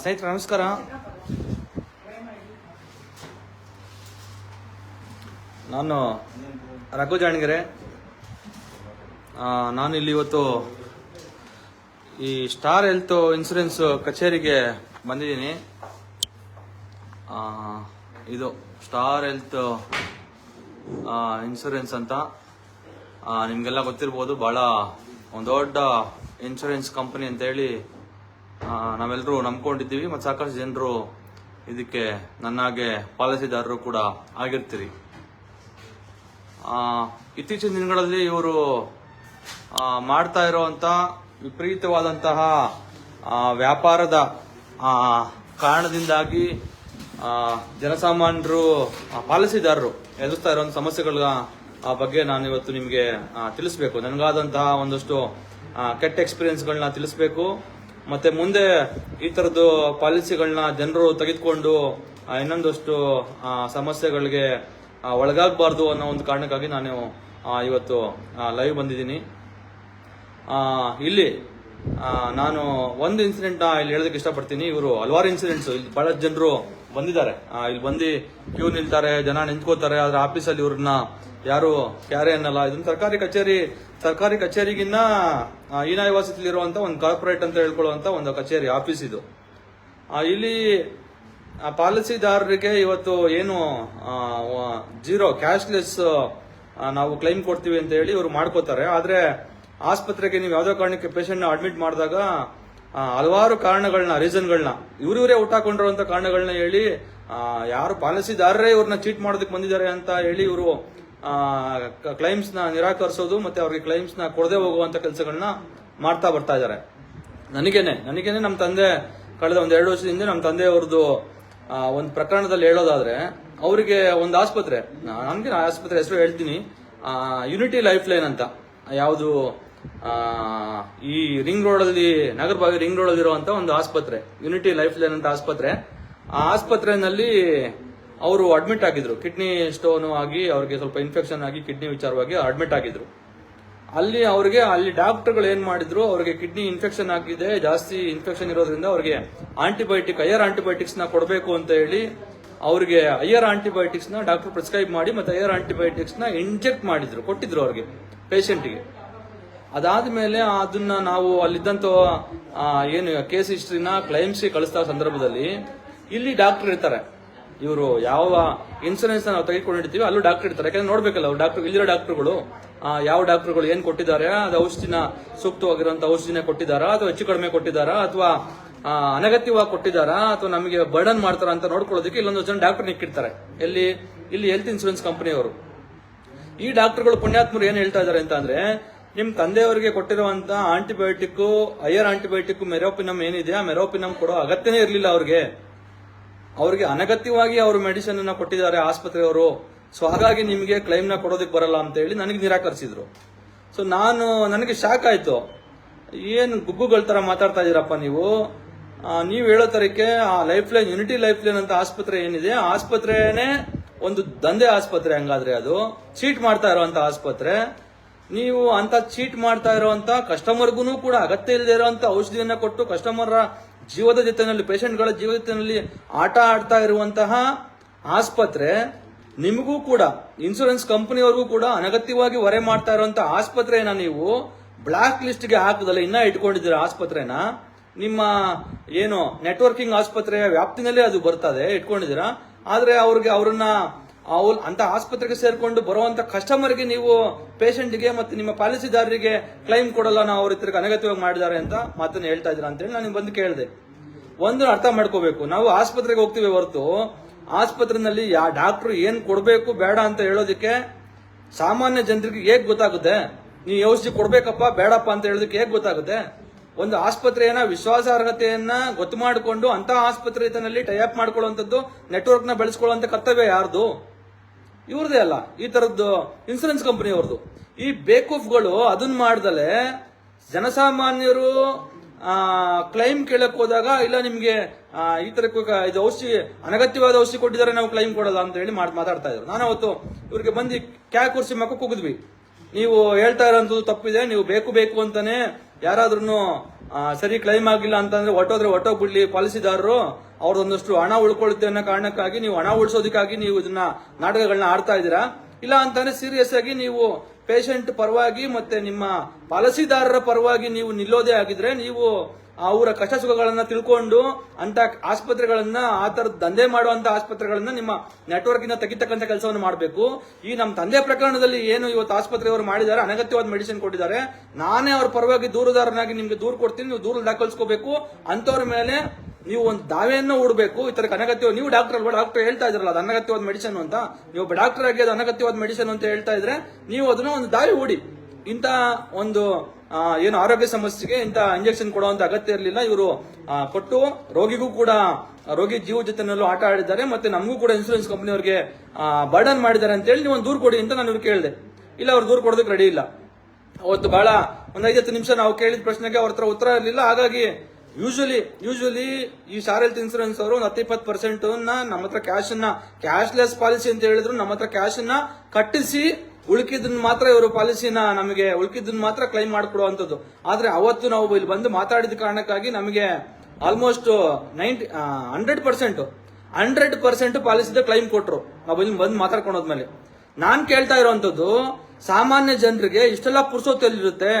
ಸ್ನೇಹಿತರೆ, ನಮಸ್ಕಾರ. ನಾನು ರಘು ಜಾಣಗೆರೆ ನಾನು ಇಲ್ಲಿ ಇವತ್ತು ಈ ಸ್ಟಾರ್ ಹೆಲ್ತ್ ಇನ್ಸೂರೆನ್ಸ್ ಕಚೇರಿಗೆ ಬಂದಿದ್ದೀನಿ. ಇದು ಸ್ಟಾರ್ ಹೆಲ್ತ್ ಇನ್ಸೂರೆನ್ಸ್ ಅಂತ. ನಿಮ್ಗೆಲ್ಲ ಗೊತ್ತಿರ್ಬೋದು ಭಾಳ ಒಂದು ದೊಡ್ಡ ಇನ್ಶೂರೆನ್ಸ್ ಕಂಪನಿ ಅಂತೇಳಿ ನಾವೆಲ್ಲರೂ ನಂಬ್ಕೊಂಡಿದ್ದೀವಿ ಮತ್ತು ಸಾಕಷ್ಟು ಜನರು ಇದಕ್ಕೆ ನನ್ನಾಗೆ ಪಾಲಿಸಿದಾರರು ಕೂಡ ಆಗಿರ್ತೀರಿ. ಇತ್ತೀಚಿನ ದಿನಗಳಲ್ಲಿ ಇವರು ಮಾಡ್ತಾ ಇರುವಂತಹ ವಿಪರೀತವಾದಂತಹ ವ್ಯಾಪಾರದ ಕಾರಣದಿಂದಾಗಿ ಜನಸಾಮಾನ್ಯರು ಪಾಲಿಸಿದಾರರು ಎದುರಿಸ್ತಾ ಇರೋ ಸಮಸ್ಯೆಗಳ ಬಗ್ಗೆ ನಾನು ಇವತ್ತು ನಿಮಗೆ ತಿಳಿಸ್ಬೇಕು. ನನಗಾದಂತಹ ಒಂದಷ್ಟು ಕೆಟ್ಟ ಎಕ್ಸ್ಪೀರಿಯನ್ಸ್ಗಳನ್ನ ತಿಳಿಸ್ಬೇಕು. ಮತ್ತೆ ಮುಂದೆ ಈ ಥರದ್ದು ಪಾಲಿಸಿಗಳನ್ನ ಜನರು ತೆಗೆದುಕೊಂಡು ಇನ್ನೊಂದಷ್ಟು ಸಮಸ್ಯೆಗಳಿಗೆ ಒಳಗಾಗಬಾರ್ದು ಅನ್ನೋ ಒಂದು ಕಾರಣಕ್ಕಾಗಿ ನಾನು ಇವತ್ತು ಲೈವ್ ಬಂದಿದ್ದೀನಿ. ಇಲ್ಲಿ ನಾನು ಒಂದು ಇನ್ಸಿಡೆಂಟ್ ಇಲ್ಲಿ ಹೇಳೋದಕ್ಕೆ ಇಷ್ಟಪಡ್ತೀನಿ. ಇವರು ಹಲವಾರು ಇನ್ಸಿಡೆಂಟ್ಸು ಇಲ್ಲಿ ಭಾಳ ಜನರು ಬಂದಿದ್ದಾರೆ. ಇಲ್ಲಿ ಬಂದು ಕ್ಯೂ ನಿಲ್ತಾರೆ, ಜನ ನಿಂತ್ಕೋತಾರೆ, ಆದ್ರೆ ಆಫೀಸಲ್ಲಿ ಇವ್ರನ್ನ ಯಾರು ಕ್ಯಾರೆ ಅನ್ನಲ್ಲ. ಇದೊಂದು ಸರ್ಕಾರಿ ಕಚೇರಿ, ಸರ್ಕಾರಿ ಕಚೇರಿಗಿನ್ನ ಈನಾಯ ವಸತಿಲಿರುವಂತ ಒಂದು ಕಾರ್ಪೊರೇಟ್ ಅಂತ ಹೇಳ್ಕೊಳ್ಳುವಂತ ಒಂದು ಕಚೇರಿ, ಆಫೀಸ್ ಇದು. ಇಲ್ಲಿ ಪಾಲಿಸಿದಾರರಿಗೆ ಇವತ್ತು ಏನು ಜೀರೋ, ಕ್ಯಾಶ್ಲೆಸ್ ನಾವು ಕ್ಲೈಮ್ ಕೊಡ್ತೀವಿ ಅಂತ ಹೇಳಿ ಇವರು ಮಾಡ್ಕೋತಾರೆ. ಆದ್ರೆ ಆಸ್ಪತ್ರೆಗೆ ನೀವು ಯಾವುದೋ ಕಾರಣಕ್ಕೆ ಪೇಷಂಟ್ ಅಡ್ಮಿಟ್ ಮಾಡಿದಾಗ ಹಲವಾರು ಕಾರಣಗಳನ್ನ ರೀಸನ್ಗಳನ್ನ ಇವ್ರಿವರೇ ಊಟ ಹಾಕೊಂಡಿರುವಂತ ಕಾರಣಗಳನ್ನ ಹೇಳಿ ಯಾರು ಪಾಲಿಸಿದಾರರೇ ಇವ್ರನ್ನ ಚೀಟ್ ಮಾಡೋದಕ್ಕೆ ಬಂದಿದ್ದಾರೆ ಅಂತ ಹೇಳಿ ಇವರು ಕ್ಲೈಮ್ಸ್ನ ನಿರಾಕರಿಸೋದು ಮತ್ತೆ ಅವ್ರಿಗೆ ಕ್ಲೈಮ್ಸ್ನ ಕೊಡದೆ ಹೋಗುವಂತ ಕೆಲಸಗಳನ್ನ ಮಾಡ್ತಾ ಬರ್ತಾ ಇದ್ದಾರೆ ನನಗೇನೆ ನನಗೇನೆ ನಮ್ಮ ತಂದೆ, ಕಳೆದ ಒಂದ್ ಎರಡು ವರ್ಷದಿಂದ ನಮ್ಮ ತಂದೆಯವ್ರದ್ದು ಒಂದು ಪ್ರಕರಣದಲ್ಲಿ ಹೇಳೋದಾದ್ರೆ, ಅವರಿಗೆ ಒಂದು ಆಸ್ಪತ್ರೆ ನನ್ಗೆ ಆಸ್ಪತ್ರೆ ಹೆಸರು ಹೇಳ್ತೀನಿ ಯುನಿಟಿ ಲೈಫ್ ಲೈನ್ ಅಂತ, ಯಾವುದು ಈ ರಿಂಗ್ ರೋಡ್ ಅಲ್ಲಿ, ನಗರ ಭಾಗ ರಿಂಗ್ ರೋಡ್ ಅಲ್ಲಿ ಇರುವಂತ ಒಂದು ಆಸ್ಪತ್ರೆ ಯುನಿಟಿ ಲೈಫ್ ಲೈನ್ ಅಂತ ಆಸ್ಪತ್ರೆ. ಆ ಆಸ್ಪತ್ರೆನಲ್ಲಿ ಅವರು ಅಡ್ಮಿಟ್ ಆಗಿದ್ರು. ಕಿಡ್ನಿ ಸ್ಟೋನ್ ಆಗಿ ಅವ್ರಿಗೆ ಸ್ವಲ್ಪ ಇನ್ಫೆಕ್ಷನ್ ಆಗಿ ಕಿಡ್ನಿ ವಿಚಾರವಾಗಿ ಅಡ್ಮಿಟ್ ಆಗಿದ್ರು. ಅಲ್ಲಿ ಅವ್ರಿಗೆ, ಅಲ್ಲಿ ಡಾಕ್ಟರ್ಗಳು ಏನ್ ಮಾಡಿದ್ರು, ಅವ್ರಿಗೆ ಕಿಡ್ನಿ ಇನ್ಫೆಕ್ಷನ್ ಆಗಿದೆ, ಜಾಸ್ತಿ ಇನ್ಫೆಕ್ಷನ್ ಇರೋದ್ರಿಂದ ಅವ್ರಿಗೆ ಆಂಟಿಬಯೋಟಿಕ್ ಹೈಯರ್ ಆಂಟಿಬಯೋಟಿಕ್ಸ್ನ ಕೊಡಬೇಕು ಅಂತ ಹೇಳಿ ಅವ್ರಿಗೆ ಹೈಯರ್ ಆಂಟಿಬಯೋಟಿಕ್ಸ್ನ ಡಾಕ್ಟರ್ ಪ್ರಿಸ್ಕ್ರೈಬ್ ಮಾಡಿ ಮತ್ತೆ ಹೈಯರ್ ಆಂಟಿಬಯೋಟಿಕ್ಸ್ನ ಇಂಜೆಕ್ಟ್ ಮಾಡಿದ್ರು, ಕೊಟ್ಟಿದ್ರು ಅವ್ರಿಗೆ ಪೇಷಂಟ್ಗೆ ಅದಾದ್ಮೇಲೆ ಅದನ್ನ ನಾವು ಅಲ್ಲಿದ್ದಂತ ಆ, ಏನು ಕೇಸ್ ಹಿಸ್ಟ್ರಿನ ಕ್ಲೈಮ್ಸ್ ಕಳಿಸ್ತಾ ಸಂದರ್ಭದಲ್ಲಿ ಇಲ್ಲಿ ಡಾಕ್ಟರ್ ಇರ್ತಾರೆ. ಇವರು ಯಾವ ಇನ್ಸೂರೆನ್ಸ್ ನಾವು ತೆಗೆದುಕೊಂಡಿರ್ತೀವಿ ಅಲ್ಲೂ ಡಾಕ್ಟರ್ ಇರ್ತಾರೆ. ಯಾಕಂದ್ರೆ ನೋಡ್ಬೇಕಲ್ಲ ಅವ್ರು ಡಾಕ್ಟರ್ ಇಲ್ಲಿರೋ ಡಾಕ್ಟರ್ಗಳು ಯಾವ ಡಾಕ್ಟರ್ಗಳು ಏನ್ ಕೊಟ್ಟಿದ್ದಾರೆ ಅದು ಔಷಧಿನ ಸೂಕ್ತವಾಗಿರುವಂತ ಔಷಧಿನ ಕೊಟ್ಟಿದ್ದಾರಾ ಅಥವಾ ಹೆಚ್ಚು ಕಡಿಮೆ ಕೊಟ್ಟಿದ್ದಾರಾ ಅಥವಾ ಅನಗತ್ಯವಾಗಿ ಕೊಟ್ಟಿದ್ದಾರಾ ಅಥವಾ ನಮಗೆ ಬರ್ಡನ್ ಮಾಡ್ತಾರ ಅಂತ ನೋಡ್ಕೊಳ್ಳೋದಕ್ಕೆ ಇಲ್ಲೊಂದು ಜನ ಡಾಕ್ಟರ್ ನಿಕ್ಕಿರ್ತಾರೆ. ಎಲ್ಲಿ ಇಲ್ಲಿ ಹೆಲ್ತ್ ಇನ್ಸೂರೆನ್ಸ್ ಕಂಪನಿಯವರು ಈ ಡಾಕ್ಟರ್ಗಳು ಪುಣ್ಯಾತ್ಮರು ಏನ್ ಹೇಳ್ತಾ ಇದಾರೆ ಅಂತ ಅಂದ್ರೆ ನಿಮ್ ತಂದೆಯವರಿಗೆ ಕೊಟ್ಟಿರುವಂತ ಆಂಟಿಬಯೋಟಿಕ್ ಹೈಯರ್ ಆಂಟಿಬಯೋಟಿಕ್ ಮೆರೋಪಿನಮ್ ಏನಿದೆ, ಆ ಮೆರೋಪಿನಮ್ ಕೊಡೋ ಅಗತ್ಯನೇ ಇರಲಿಲ್ಲ ಅವ್ರಿಗೆ. ಅವ್ರಿಗೆ ಅನಗತ್ಯವಾಗಿ ಅವರು ಮೆಡಿಸಿನ್ ಅನ್ನ ಕೊಟ್ಟಿದ್ದಾರೆ ಆಸ್ಪತ್ರೆಯವರು. ಸೊ ಹಾಗಾಗಿ ನಿಮಗೆ ಕ್ಲೈಮ್ನ ಕೊಡೋದಕ್ಕೆ ಬರಲ್ಲ ಅಂತ ಹೇಳಿ ನನಗೆ ನಿರಾಕರಿಸಿದ್ರು. ಸೊ ನಾನು, ನನಗೆ ಶಾಕ್ ಆಯ್ತು. ಏನು ಗುಗ್ಗುಗಳ ತರ ಮಾತಾಡ್ತಾ ಇದೀರಪ್ಪ ನೀವು? ನೀವು ಹೇಳೋ ತರಕ್ಕೆ ಆ life line unity life line ಅಂತ ಆಸ್ಪತ್ರೆ ಏನಿದೆ ಆಸ್ಪತ್ರೆನೇ ಒಂದು ದಂಧೆ ಆಸ್ಪತ್ರೆ ಹಂಗಾದ್ರೆ ಅದು. ಚೀಟ್ ಮಾಡ್ತಾ ಇರುವಂತ ಆಸ್ಪತ್ರೆ. ನೀವು ಅಂತ ಚೀಟ್ ಮಾಡ್ತಾ ಇರುವಂತ ಕಸ್ಟಮರ್ಗೂ ಕೂಡ ಅಗತ್ಯ ಇಲ್ಲದೆ ಇರುವಂತ ಔಷಧಿಯನ್ನು ಕೊಟ್ಟು ಕಸ್ಟಮರ್ ಜೀವದ ಜೊತೆನಲ್ಲಿ ಪೇಷಂಟ್ಗಳ ಜೀವದ ಜೊತೆನಲ್ಲಿ ಆಟ ಆಡ್ತಾ ಇರುವಂತಹ ಆಸ್ಪತ್ರೆ ನಿಮಗೂ ಕೂಡ ಇನ್ಸೂರೆನ್ಸ್ ಕಂಪನಿಯವ್ರಿಗೂ ಕೂಡ ಅನಗತ್ಯವಾಗಿ ಹೊರೆ ಮಾಡ್ತಾ ಇರುವಂತಹ ಆಸ್ಪತ್ರೆಯನ್ನ ನೀವು ಬ್ಲಾಕ್ ಲಿಸ್ಟ್ಗೆ ಹಾಕದಲ್ಲ, ಇನ್ನ ಇಟ್ಕೊಂಡಿದ್ದೀರಾ ಆಸ್ಪತ್ರೆನ ನಿಮ್ಮ ಏನು ನೆಟ್ವರ್ಕಿಂಗ್ ಆಸ್ಪತ್ರೆಯ ವ್ಯಾಪ್ತಿನಲ್ಲೇ ಅದು ಬರ್ತದೆ, ಇಟ್ಕೊಂಡಿದ್ದೀರಾ? ಆದ್ರೆ ಅವ್ರಿಗೆ ಅವ್ರನ್ನ ಅವ್ರು ಅಂತ ಆಸ್ಪತ್ರೆಗೆ ಸೇರ್ಕೊಂಡು ಬರುವಂತ ಕಸ್ಟಮರ್ಗೆ ನೀವು ಪೇಷಂಟ್ಗೆ ಮತ್ತೆ ನಿಮ್ಮ ಪಾಲಿಸಿದಾರರಿಗೆ ಕ್ಲೈಮ್ ಕೊಡಲ್ಲ ನಾವು ಅವ್ರ ಹತ್ರಕ್ಕೆ ಅನಗತ್ಯವಾಗಿ ಮಾಡಿದ್ದಾರೆ ಅಂತ ಮಾತನ್ನ ಹೇಳ್ತಾ ಇದ್ದೀರಾ ಅಂತೇಳಿ ನಾನು ಬಂದು ಕೇಳಿದೆ. ಒಂದು ಅರ್ಥ ಮಾಡ್ಕೋಬೇಕು. ನಾವು ಆಸ್ಪತ್ರೆಗೆ ಹೋಗ್ತೀವಿ ಹೊರತು ಆಸ್ಪತ್ರೆನಲ್ಲಿ ಯಾ ಡಾಕ್ಟರ್ ಏನ್ ಕೊಡಬೇಕು ಬೇಡ ಅಂತ ಹೇಳೋದಕ್ಕೆ ಸಾಮಾನ್ಯ ಜನರಿಗೆ ಹೇಗ್ ಗೊತ್ತಾಗುತ್ತೆ? ನೀವು ಔಷಧಿ ಕೊಡ್ಬೇಕಪ್ಪ, ಬೇಡಪ್ಪ ಅಂತ ಹೇಳೋದಕ್ಕೆ ಹೇಗ್ ಗೊತ್ತಾಗುತ್ತೆ? ಒಂದು ಆಸ್ಪತ್ರೆಯನ್ನ ವಿಶ್ವಾಸಾರ್ಹತೆಯನ್ನ ಗೊತ್ತು ಮಾಡಿಕೊಂಡು ಅಂತ ಆಸ್ಪತ್ರೆ ಟೈಅಪ್ ಮಾಡ್ಕೊಳ್ಳುವಂಥದ್ದು ನೆಟ್ವರ್ಕ್ನ ಬೆಳೆಸ್ಕೊಳ್ಳುವಂತ ಕರ್ತವ್ಯ ಯಾರ್ದು? ಇವ್ರದೇ ಅಲ್ಲ, ಈ ತರದ್ದು ಇನ್ಸೂರೆನ್ಸ್ ಕಂಪನಿ ಅವ್ರದ್ದು. ಈ ಬೇಕೂಫ್ಗಳು ಅದನ್ನ ಮಾಡ್ದಲೆ ಜನಸಾಮಾನ್ಯರು ಕ್ಲೈಮ್ ಕೇಳಕ್ ಹೋದಾಗ, ಇಲ್ಲ ನಿಮ್ಗೆ ಈ ತರ ಇದು ಔಷಧಿ, ಅನಗತ್ಯವಾದ ಔಷಧಿ ಕೊಟ್ಟಿದ್ದಾರೆ, ನಾವು ಕ್ಲೈಮ್ ಕೊಡಲ್ಲ ಅಂತ ಹೇಳಿ ಮಾತಾಡ್ತಾ ಇದ್ರು. ನಾನು ಅವತ್ತು ಇವ್ರಿಗೆ ಬಂದು ಕ್ಯಾ ಕುರ್ಸಿ ಮಕ್ಕ ಕುಗಿದ್ವಿ ನೀವು ಹೇಳ್ತಾ ಇರೋಂಥದ್ದು ತಪ್ಪಿದೆ, ನೀವು ಬೇಕು ಬೇಕು ಅಂತಾನೆ ಯಾರಾದ್ರೂ ಸರಿ ಕ್ಲೈಮ್ ಆಗಿಲ್ಲ ಅಂತಂದ್ರೆ ಹೊಟ್ಟೋದ್ರೆ ಹೊಟ್ಟೋಗ್ಬಿಡ್ಲಿ ಪಾಲಿಸಿದಾರರು. ಅವ್ರದೊಂದಷ್ಟು ಹಣ ಉಳ್ಕೊಳ್ಳುತ್ತೆ ಅನ್ನೋ ಕಾರಣಕ್ಕಾಗಿ ನೀವು ಹಣ ಉಳಿಸೋದಕ್ಕಾಗಿ ನೀವು ಇದನ್ನ ನಾಟಕಗಳನ್ನ ಆಡ್ತಾ ಇದ್ದೀರಾ? ಇಲ್ಲ ಅಂತಂದ್ರೆ ಸೀರಿಯಸ್ ಆಗಿ ನೀವು ಪೇಷಂಟ್ ಪರವಾಗಿ ಮತ್ತೆ ನಿಮ್ಮ ಪಾಲಸಿದಾರರ ಪರವಾಗಿ ನೀವು ನಿಲ್ಲೋದೇ ಆಗಿದ್ರೆ ನೀವು ಅವರ ಕಷ್ಟ ಸುಖಗಳನ್ನ ತಿಳ್ಕೊಂಡು ಅಂತ ಆಸ್ಪತ್ರೆಗಳನ್ನ ಆ ತರದ ದಂಧೆ ಮಾಡುವಂತ ಆಸ್ಪತ್ರೆಗಳನ್ನ ನಿಮ್ಮ ನೆಟ್ವರ್ಕ್ ಇಂದ ತೆಗಿತಕ್ಕಂತ ಕೆಲಸವನ್ನು ಮಾಡಬೇಕು. ಈ ನಮ್ಮ ತಂದೆ ಪ್ರಕರಣದಲ್ಲಿ ಏನು ಇವತ್ತು ಆಸ್ಪತ್ರೆಯವರು ಮಾಡಿದ್ದಾರೆ, ಅನಗತ್ಯವಾದ ಮೆಡಿಸಿನ್ ಕೊಟ್ಟಿದ್ದಾರೆ. ನಾನೇ ಅವ್ರ ಪರವಾಗಿ ದೂರುದಾರನಾಗಿ ನಿಮ್ಗೆ ದೂರು ಕೊಡ್ತೀನಿ, ನೀವು ದೂರು ದಾಖಲಿಸ್ಕೋಬೇಕು. ಅಂತವ್ರ ಮೇಲೆ ನೀವು ಒಂದು ದಾವೆಯನ್ನು ಹೂಡಬೇಕು ಈ ತರ ಅನಗತ್ಯ ನೀವು ಡಾಕ್ಟರ್ ಅಲ್ವಾ? ಡಾಕ್ಟರ್ ಹೇಳ್ತಾ ಇದ್ರಲ್ಲ, ಅದು ಅನಗತ್ಯವಾದ ಮೆಡಿಸನ್ ಅಂತ. ನೀವು ಡಾಕ್ಟರ್ ಆಗಿ ಅದು ಅನಗತ್ಯವಾದ ಮೆಡಿಸನ್ ಅಂತ ಹೇಳ್ತಾ ಇದ್ರೆ, ನೀವು ಅದನ್ನ ಒಂದು ದಾವೆ ಹೂಡಿ ಇಂಥ ಒಂದು ಏನು ಆರೋಗ್ಯ ಸಮಸ್ಯೆಗೆ ಇಂಥ ಇಂಜೆಕ್ಷನ್ ಕೊಡುವಂತ ಅಗತ್ಯ ಇರಲಿಲ್ಲ. ಇವರು ಕೊಟ್ಟು ರೋಗಿಗೂ ಕೂಡ, ರೋಗಿ ಜೀವ ಜೊತೆನಲ್ಲೂ ಆಟ ಆಡಿದ್ದಾರೆ, ಮತ್ತೆ ನಮಗೂ ಕೂಡ ಇನ್ಸೂರೆನ್ಸ್ ಕಂಪನಿಯವರಿಗೆ ಬರ್ಡನ್ ಮಾಡಿದ್ದಾರೆ ಅಂತ ಹೇಳಿ ನೀವು ಒಂದು ದೂರು ಕೊಡಿ ಅಂತ ನಾನು ಇವ್ರು ಕೇಳಿದೆ. ಇಲ್ಲ, ಅವ್ರು ದೂರು ಕೊಡೋದಕ್ಕೆ ರೆಡಿ ಇಲ್ಲ. ಅವತ್ತು ಬಹಳ ಒಂದ್ ಐದತ್ತು ನಿಮಿಷ ನಾವು ಕೇಳಿದ ಪ್ರಶ್ನೆಗೆ ಅವ್ರ ಉತ್ತರ ಇರಲಿಲ್ಲ. ಹಾಗಾಗಿ ಯೂಶಲಿ ಯೂಶಲಿ ಈ ಸ್ಟಾರ್ ಹೆಲ್ತ್ ಇನ್ಸೂರೆನ್ಸ್ ಅವರು ಒಂದು ಹತ್ತು ಇಪ್ಪತ್ತು ಪರ್ಸೆಂಟ್ ನಮ್ಮ ಹತ್ರ ಕ್ಯಾಶ್ ಅನ್ನ ಕ್ಯಾಶ್ಲೆಸ್ ಪಾಲಿಸಿ ಅಂತ ಹೇಳಿದ್ರು ನಮ್ಮ ಹತ್ರ ಕ್ಯಾಶ್ ಅನ್ನ ಕಟ್ಟಿಸಿ ಉಳ್ಕಿದ್ದನ್ನ ಮಾತ್ರ ಇವರು ಪಾಲಿಸಿನ ನಮಗೆ ಉಳ್ಕಿದ್ದನ್ನ ಮಾತ್ರ ಕ್ಲೈಮ್ ಮಾಡ್ಕೊಡುವಂಥದ್ದು. ಆದ್ರೆ ಅವತ್ತು ನಾವು ಇಲ್ಲಿ ಬಂದು ಮಾತಾಡಿದ ಕಾರಣಕ್ಕಾಗಿ ನಮಗೆ almost ninety hundred percent hundred percent ಪಾಲಿಸಿದ claim ಕೊಟ್ರು. ನಾವು ಇಲ್ಲಿ ಬಂದು ಮಾತಾಡ್ಕೊಂಡೋದ್ಮೇಲೆ ನಾನು ಕೇಳ್ತಾ ಇರುವಂತದ್ದು ಸಾಮಾನ್ಯ ಜನರಿಗೆ ಇಷ್ಟೆಲ್ಲ ಪುರ್ಸೊತ್ತಲ್ಲಿರುತ್ತೆ.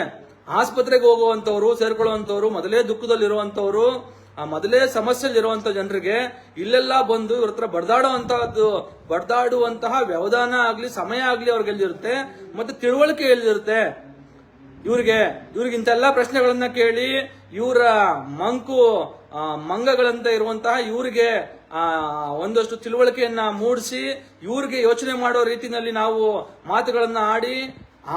ಆಸ್ಪತ್ರೆಗೆ ಹೋಗುವಂತವ್ರು ಸೇರ್ಕೊಳ್ಳುವಂತವ್ರು ಮೊದಲೇ ದುಃಖದಲ್ಲಿರುವಂತವ್ರು ಆ ಮೊದಲೇ ಸಮಸ್ಯೆಲಿರುವಂತ ಜನರಿಗೆ ಇಲ್ಲೆಲ್ಲ ಬಂದು ಇವ್ರ ಹತ್ರ ಬಡ್ದಾಡುವಂತಹದ್ದು ಬಡ್ದಾಡುವಂತಹ ವ್ಯವಧಾನ ಆಗ್ಲಿ, ಸಮಯ ಆಗ್ಲಿ ಅವ್ರಿಗೆ ಎಲ್ಲಿರುತ್ತೆ ಮತ್ತೆ ತಿಳುವಳಿಕೆ ಎಲ್ಲಿರುತ್ತೆ ಇವ್ರಿಗೆ ಇವ್ರಿಗೆ ಇಂತೆಲ್ಲ ಪ್ರಶ್ನೆಗಳನ್ನ ಕೇಳಿ, ಇವರ ಮಂಕು ಮಂಗಗಳಂತ ಇರುವಂತಹ ಇವ್ರಿಗೆ ಒಂದಷ್ಟು ತಿಳುವಳಿಕೆಯನ್ನ ಮೂಡಿಸಿ, ಇವ್ರಿಗೆ ಯೋಚನೆ ಮಾಡೋ ರೀತಿಯಲ್ಲಿ ನಾವು ಮಾತುಗಳನ್ನ ಆಡಿ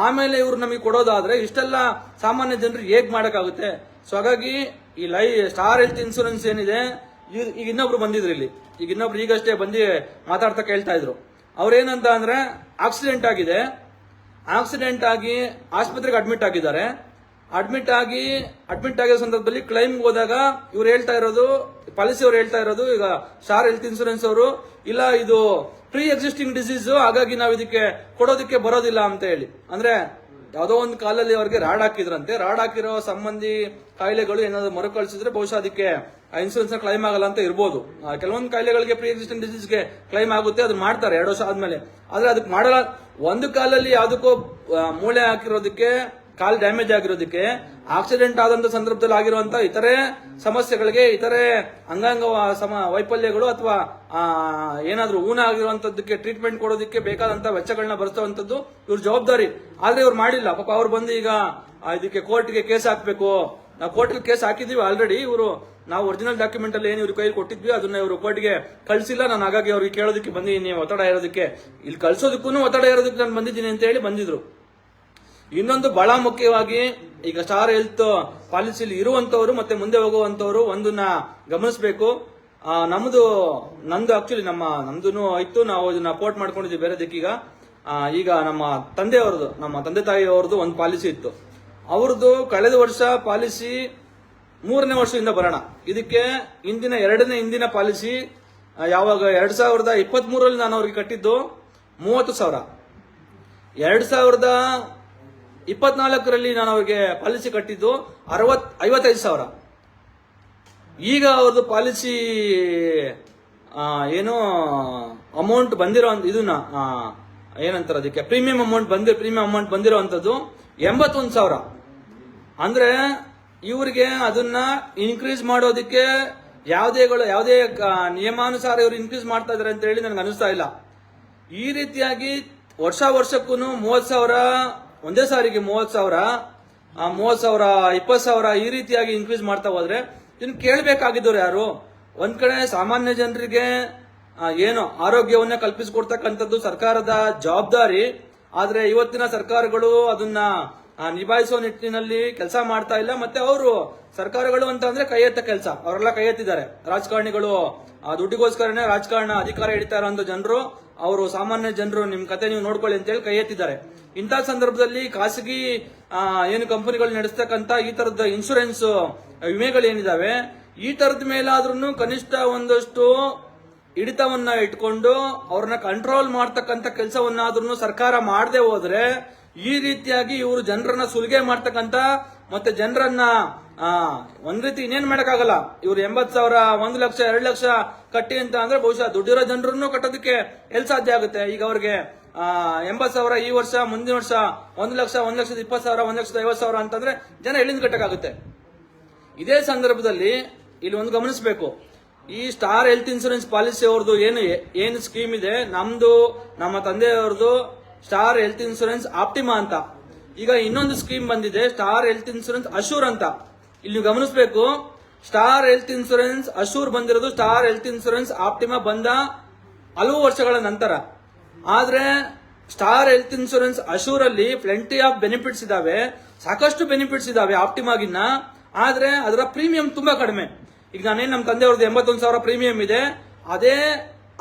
ಆಮೇಲೆ ಇವ್ರು ನಮಗೆ ಕೊಡೋದಾದ್ರೆ ಇಷ್ಟೆಲ್ಲ ಸಾಮಾನ್ಯ ಜನರು ಹೇಗ್ ಮಾಡೋಕ್ಕಾಗುತ್ತೆ? ಸೊ ಹಾಗಾಗಿ ಈ ಲೈ ಸ್ಟಾರ್ ಹೆಲ್ತ್ ಇನ್ಸೂರೆನ್ಸ್ ಏನಿದೆ ಈಗ ಇನ್ನೊಬ್ರು ಬಂದಿದ್ರು ಇಲ್ಲಿ. ಈಗ ಇನ್ನೊಬ್ರು ಈಗಷ್ಟೇ ಬಂದು ಮಾತಾಡ್ತಾ ಕೇಳ್ತಾ ಇದ್ರು. ಅವ್ರೇನಂತ ಅಂದ್ರೆ ಆಕ್ಸಿಡೆಂಟ್ ಆಗಿದೆ. ಆಕ್ಸಿಡೆಂಟ್ ಆಗಿ ಆಸ್ಪತ್ರೆಗೆ ಅಡ್ಮಿಟ್ ಆಗಿದ್ದಾರೆ. ಅಡ್ಮಿಟ್ ಆಗಿ ಅಡ್ಮಿಟ್ ಆಗಿರೋ ಸಂದರ್ಭದಲ್ಲಿ ಕ್ಲೈಮ್ ಹೋದಾಗ ಇವ್ರು ಹೇಳ್ತಾ ಇರೋದು ಪಾಲಿಸಿ ಅವ್ರು ಹೇಳ್ತಾ ಇರೋದು, ಈಗ ಸ್ಟಾರ್ ಹೆಲ್ತ್ ಇನ್ಸೂರೆನ್ಸ್ ಅವರು, ಇಲ್ಲ, ಇದು ಪ್ರೀ ಎಕ್ಸಿಸ್ಟಿಂಗ್ ಡಿಸೀಸ್ ಹಾಗಾಗಿ ನಾವು ಇದಕ್ಕೆ ಕೊಡೋದಕ್ಕೆ ಬರೋದಿಲ್ಲ ಅಂತ ಹೇಳಿ. ಅಂದ್ರೆ, ಯಾವುದೋ ಒಂದು ಕಾಲಲ್ಲಿ ಅವ್ರಿಗೆ ರಾಡ್ ಹಾಕಿದ್ರಂತೆ. ರಾಡ್ ಹಾಕಿರೋ ಸಂಬಂಧಿ ಕಾಯಿಲೆಗಳು ಏನಾದ್ರು ಮರುಕಳಿಸಿದ್ರೆ ಬಹುಶಃ ಅದಕ್ಕೆ ಆ ಇನ್ಸೂರೆನ್ಸ್ ಕ್ಲೈಮ್ ಆಗಲ್ಲ ಅಂತ ಇರ್ಬೋದು. ಕೆಲವೊಂದು ಕಾಯಿಲೆಗಳಿಗೆ ಪ್ರೀ ಎಕ್ಸಿಸ್ಟಿಂಗ್ ಡಿಸೀಸ್ಗೆ ಕ್ಲೈಮ್ ಆಗುತ್ತೆ ಅದು ಮಾಡ್ತಾರೆ ಎರಡು ವರ್ಷ ಆದ್ಮೇಲೆ. ಆದ್ರೆ ಅದಕ್ಕೆ ಮಾಡಲ್ಲ. ಒಂದು ಕಾಲಲ್ಲಿ ಯಾವುದಕ್ಕೋ ಮೂಳೆ ಹಾಕಿರೋದಕ್ಕೆ ಕಾಲ್ ಡ್ಯಾಮೇಜ್ ಆಗಿರೋದಕ್ಕೆ ಆಕ್ಸಿಡೆಂಟ್ ಆದಂತ ಸಂದರ್ಭದಲ್ಲಿ ಆಗಿರುವಂತ ಇತರೆ ಸಮಸ್ಯೆಗಳಿಗೆ, ಇತರೆ ಅಂಗಾಂಗ ಸಮ ವೈಫಲ್ಯಗಳು ಅಥವಾ ಏನಾದ್ರೂ ಊನ ಆಗಿರುವಂತದ್ದಕ್ಕೆ ಟ್ರೀಟ್ಮೆಂಟ್ ಕೊಡೋದಕ್ಕೆ ಬೇಕಾದಂತ ವೆಚ್ಚಗಳನ್ನ ಭರಿಸುವಂತದ್ದು ಇವ್ರ ಜವಾಬ್ದಾರಿ. ಆದ್ರೆ ಇವ್ರು ಮಾಡಿಲ್ಲ. ಪಾಪ ಅವ್ರು ಬಂದು ಈಗ ಇದಕ್ಕೆ ಕೋರ್ಟ್ಗೆ ಕೇಸ್ ಹಾಕ್ಬೇಕು. ನಾವು ಕೋರ್ಟಲ್ಲಿ ಕೇಸ್ ಹಾಕಿದೀವಿ ಆಲ್ರೆಡಿ ಇವರು, ನಾವು ಒರಿಜಿನಲ್ ಡಾಕ್ಯುಮೆಂಟ್ ಅಲ್ಲಿ ಏನು ಇವ್ರ ಕೈಲಿ ಕೊಟ್ಟಿದ್ವಿ, ಅದನ್ನ ಇವರು ಕೋರ್ಟ್ಗೆ ಕಳ್ಸಿಲ್ಲ. ನಾನು ಹಾಗಾಗಿ ಅವ್ರಿಗೆ ಕೇಳೋದಕ್ಕೆ ಬಂದಿದ್ದೀನಿ, ಒತ್ತಡ ಇರೋದಕ್ಕೆ ಇಲ್ಲಿ ಕಳ್ಸೋದಕ್ಕೂ ಒತ್ತಡ ಇರೋದಕ್ಕೆ ನಾನು ಬಂದಿದ್ದೀನಿ ಅಂತ ಹೇಳಿ ಬಂದಿದ್ರು. ಇನ್ನೊಂದು ಬಹಳ ಮುಖ್ಯವಾಗಿ ಈಗ ಸ್ಟಾರ್ ಹೆಲ್ತ್ ಪಾಲಿಸಿಲಿ ಇರುವಂತವರು ಮತ್ತೆ ಮುಂದೆ ಹೋಗುವಂತವರು ಒಂದನ್ನ ಗಮನಿಸಬೇಕು. ನಮ್ದು, ನಂದು ಆಕ್ಚುಲಿ ನಮ್ಮ ನಮ್ದು ಇತ್ತು ನಾವು ಇದನ್ನ ಪೋರ್ಟ್ ಮಾಡ್ಕೊಂಡಿದ್ವಿ ಬೇರೆ ದಿಕ್ಕೀಗ. ಈಗ ನಮ್ಮ ತಂದೆಯವ್ರದ್ದು, ನಮ್ಮ ತಂದೆ ತಾಯಿಯವ್ರದ್ದು ಒಂದು ಪಾಲಿಸಿ ಇತ್ತು. ಅವ್ರದ್ದು ಕಳೆದ ವರ್ಷ ಪಾಲಿಸಿ ಮೂರನೇ ವರ್ಷದಿಂದ ಬರೋಣ. ಇದಕ್ಕೆ ಇಂದಿನ ಎರಡನೇ ಹಿಂದಿನ ಪಾಲಿಸಿ ಯಾವಾಗ ಎರಡ್ ಸಾವಿರದ ಇಪ್ಪತ್ತ್ ಮೂರಲ್ಲಿ ನಾನು ಅವ್ರಿಗೆ ಕಟ್ಟಿದ್ದು ಮೂವತ್ತು ಸಾವಿರ. ಎರಡ್ ಸಾವಿರದ ಇಪ್ಪತ್ನಾಲ್ಕರಲ್ಲಿ ನಾನು ಅವ್ರಿಗೆ ಪಾಲಿಸಿ ಕಟ್ಟಿದ್ದು ಅರವತ್, ಐವತ್ತೈದು ಸಾವಿರ. ಈಗ ಅವ್ರದ್ದು ಪಾಲಿಸಿ ಏನು ಅಮೌಂಟ್ ಬಂದಿರೋ ಇದನ್ನ ಏನಂತಾರೆ ಅದಕ್ಕೆ ಪ್ರೀಮಿಯಂ ಅಮೌಂಟ್ ಬಂದಿ ಪ್ರೀಮಿಯಂ ಅಮೌಂಟ್ ಬಂದಿರೋವಂಥದ್ದು ಎಂಬತ್ತೊಂದು ಸಾವಿರ. ಅಂದ್ರೆ ಇವರಿಗೆ ಅದನ್ನ ಇನ್ಕ್ರೀಸ್ ಮಾಡೋದಕ್ಕೆ ಯಾವುದೇಗಳು ಯಾವುದೇ ನಿಯಮಾನುಸಾರ ಇವರು ಇನ್ಕ್ರೀಸ್ ಮಾಡ್ತಾ ಇದಾರೆ ಅಂತ ಹೇಳಿ ನನಗೆ ಅನಿಸ್ತಾ ಇಲ್ಲ. ಈ ರೀತಿಯಾಗಿ ವರ್ಷ ವರ್ಷಕ್ಕೂ ಮೂವತ್ತು ಸಾವಿರ ಒಂದೇ ಸಾರಿಗೆ ಮೂವತ್ ಸಾವಿರ ಮೂವತ್ತು ಮೂವತ್ ಸಾವಿರ ಇಪ್ಪತ್ ಸಾವಿರ ಈ ರೀತಿಯಾಗಿ ಇನ್ಕ್ರೀಸ್ ಮಾಡ್ತಾ ಹೋದ್ರೆ ಇನ್ನು ಕೇಳಬೇಕಾಗಿದ್ದವ್ರು ಯಾರು? ಒಂದ್ ಕಡೆ ಸಾಮಾನ್ಯ ಜನರಿಗೆ ಏನು ಆರೋಗ್ಯವನ್ನ ಕಲ್ಪಿಸಿಕೊಡ್ತಕ್ಕಂಥದ್ದು ಸರ್ಕಾರದ ಜವಾಬ್ದಾರಿ. ಆದ್ರೆ ಇವತ್ತಿನ ಸರ್ಕಾರಗಳು ಅದನ್ನ ಆ, ನಿಭಾಯಿಸುವ ನಿಟ್ಟಿನಲ್ಲಿ ಕೆಲಸ ಮಾಡ್ತಾ ಇಲ್ಲ. ಮತ್ತೆ ಅವರು ಸರ್ಕಾರಗಳು ಅಂತ ಅಂದ್ರೆ ಕೈ ಎತ್ತ ಕೆಲಸ. ಅವರೆಲ್ಲ ಕೈ ಎತ್ತಿದ್ದಾರೆ ರಾಜಕಾರಣಿಗಳು ಆ ದುಡ್ಡಿಗೋಸ್ಕರನೇ ರಾಜಕಾರಣ ಅಧಿಕಾರ ಹಿಡಿತಾ ಇರುವಂತ ಜನರು ಅವರು ಸಾಮಾನ್ಯ ಜನರು ನಿಮ್ ಕತೆ ನೀವು ನೋಡ್ಕೊಳ್ಳಿ ಅಂತೇಳಿ ಕೈ ಎತ್ತಿದ್ದಾರೆ ಇಂಥ ಸಂದರ್ಭದಲ್ಲಿ ಖಾಸಗಿ ಏನು ಕಂಪನಿಗಳು ನಡೆಸ್ತಕ್ಕಂತ ಈ ತರದ ಇನ್ಶೂರೆನ್ಸ್ ವಿಮೆಗಳು ಏನಿದಾವೆ ಈ ತರದ ಮೇಲಾದ್ರೂ ಕನಿಷ್ಠ ಒಂದಷ್ಟು ಹಿಡಿತವನ್ನ ಇಟ್ಕೊಂಡು ಅವ್ರನ್ನ ಕಂಟ್ರೋಲ್ ಮಾಡ್ತಕ್ಕಂತ ಕೆಲಸವನ್ನಾದ್ರೂ ಸರ್ಕಾರ ಮಾಡದೆ ಹೋದ್ರೆ ಈ ರೀತಿಯಾಗಿ ಇವರು ಜನರನ್ನ ಸುಲಿಗೆ ಮಾಡ್ತಕ್ಕಂತ ಮತ್ತೆ ಜನರನ್ನ ಒಂದ್ ರೀತಿ ಇನ್ನೇನ್ ಮಾಡಕ್ಕಾಗಲ್ಲ. ಇವ್ರು ಎಂಬತ್ ಸಾವಿರ, ಒಂದ್ ಲಕ್ಷ, ಎರಡ್ ಲಕ್ಷ ಕಟ್ಟಿ ಅಂತ ಅಂದ್ರೆ ಬಹುಶಃ ದುಡ್ಡಿರೋ ಜನರನ್ನು ಕಟ್ಟೋದಕ್ಕೆ ಎಲ್ ಸಾಧ್ಯ ಆಗುತ್ತೆ? ಈಗ ಅವ್ರಿಗೆ ಎಂಬತ್ ಸಾವಿರ ಈ ವರ್ಷ, ಮುಂದಿನ ವರ್ಷ ಒಂದ್ ಲಕ್ಷ, ಒಂದ್ ಲಕ್ಷದ ಇಪ್ಪತ್ ಸಾವಿರ, ಒಂದ್ ಲಕ್ಷದ ಐವತ್ ಸಾವಿರ ಅಂತಂದ್ರೆ ಜನ ಎಲ್ಲಿಂದ ಕಟ್ಟಕ್ಕಾಗುತ್ತೆ? ಇದೇ ಸಂದರ್ಭದಲ್ಲಿ ಇಲ್ಲಿ ಒಂದು ಗಮನಿಸಬೇಕು. ಈ ಸ್ಟಾರ್ ಹೆಲ್ತ್ ಇನ್ಸೂರೆನ್ಸ್ ಪಾಲಿಸಿ ಅವ್ರದ್ದು ಏನು ಏನು ಸ್ಕೀಮ್ ಇದೆ? ನಮ್ದು, ನಮ್ಮ ತಂದೆಯವ್ರದ್ದು ಸ್ಟಾರ್ ಹೆಲ್ತ್ ಇನ್ಸೂರೆನ್ಸ್ ಆಪ್ಟಿಮಾ ಅಂತ. ಈಗ ಇನ್ನೊಂದು ಸ್ಕೀಮ್ ಬಂದಿದೆ ಸ್ಟಾರ್ ಹೆಲ್ತ್ ಇನ್ಸೂರೆನ್ಸ್ ಅಶೂರ್ ಅಂತ. ಇಲ್ಲಿ ನೀವು ಗಮನಿಸಬೇಕು ಸ್ಟಾರ್ ಹೆಲ್ತ್ ಇನ್ಸೂರೆನ್ಸ್ ಅಶೂರ್ ಬಂದಿರೋದು ಸ್ಟಾರ್ ಹೆಲ್ತ್ ಇನ್ಸೂರೆನ್ಸ್ ಆಪ್ಟಿಮಾ ಬಂದ ಹಲವು ವರ್ಷಗಳ ನಂತರ. ಆದ್ರೆ ಸ್ಟಾರ್ ಹೆಲ್ತ್ ಇನ್ಸೂರೆನ್ಸ್ ಅಶೂರ್ ಅಲ್ಲಿ ಪ್ಲೆಂಟಿ ಆಫ್ ಬೆನಿಫಿಟ್ಸ್ ಇದಾವೆ. ಸಾಕಷ್ಟು ಬೆನಿಫಿಟ್ಸ್ ಇದಾವೆ ಆಪ್ಟಿಮಾಗಿನ್ನ ಆದ್ರೆ, ಅದರ ಪ್ರೀಮಿಯಂ ತುಂಬಾ ಕಡಿಮೆ. ಈಗ ನಾನೇನು ನಮ್ಮ ತಂದೆಯವ್ರದ್ದು ಎಂಬತ್ತೊಂದು ಸಾವಿರ ಪ್ರೀಮಿಯಂ ಇದೆ. ಅದೇ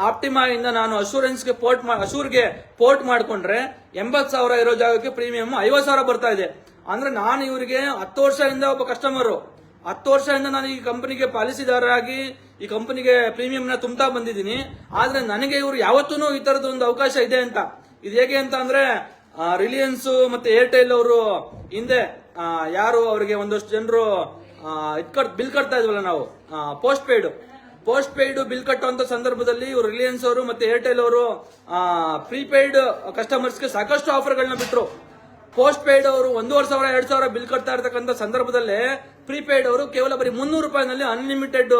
ಆಪ್ಟಿಮಾ ಇಂದ ನಾನು ಅಶೂರೆನ್ಸ್ಗೆ ಪೋರ್ಟ್ ಅಶೂರ್ಗೆ ಪೋರ್ಟ್ ಮಾಡ್ಕೊಂಡ್ರೆ ಎಂಬತ್ ಸಾವಿರ ಇರೋ ಜಾಗಕ್ಕೆ ಪ್ರೀಮಿಯಂ ಐವತ್ತು ಸಾವಿರ ಬರ್ತಾ ಇದೆ. ಅಂದ್ರೆ ನಾನು ಇವರಿಗೆ ಹತ್ತು ವರ್ಷದಿಂದ ಒಬ್ಬ ಕಸ್ಟಮರ್ ಹತ್ತು ವರ್ಷದಿಂದ ನಾನು ಈ ಕಂಪನಿಗೆ ಪಾಲಿಸಿದಾರರಾಗಿ ಈ ಕಂಪನಿಗೆ ಪ್ರೀಮಿಯಂ ನ ತುಂಬ್ತಾ ಬಂದಿದ್ದೀನಿ. ಆದ್ರೆ ನನಗೆ ಇವರು ಯಾವತ್ತೂ ಈ ತರದ ಒಂದು ಅವಕಾಶ ಇದೆ ಅಂತ. ಇದು ಹೇಗೆ ಅಂತ ಅಂದ್ರೆ ರಿಲಯನ್ಸ್ ಮತ್ತೆ ಏರ್ಟೆಲ್ ಅವರು ಹಿಂದೆ ಯಾರು ಅವರಿಗೆ ಒಂದಷ್ಟು ಜನರು ಇದ್ ಬಿಲ್ ಕಟ್ತಾ ಇದ್ವಲ್ಲ ನಾವು postpaid postpaid bill ಕಟ್ಟುವಂತ ಸಂದರ್ಭದಲ್ಲಿ ಇವರು ರಿಲಯನ್ಸ್ ಅವರು ಮತ್ತೆ ಏರ್ಟೆಲ್ ಅವರು ಪ್ರೀಪೇಯ್ಡ್ ಕಸ್ಟಮರ್ಸ್ಗೆ ಸಾಕಷ್ಟು ಆಫರ್ಗಳನ್ನ ಬಿಟ್ರು. ಪೋಸ್ಟ್ ಪೇಯ್ಡ್ ಅವರು ಒಂದೂವರೆ ಸಾವಿರ, ಎರಡ್ ಸಾವಿರ ಬಿಲ್ ಕಟ್ತಾ ಇರ್ತಕ್ಕಂಥ ಸಂದರ್ಭದಲ್ಲೇ ಪ್ರೀಪೇಯ್ಡ್ ಅವರು ಕೇವಲ ಬರೀ ಮುನ್ನೂರು ರೂಪಾಯಿನಲ್ಲಿ ಅನ್ಲಿಮಿಟೆಡ್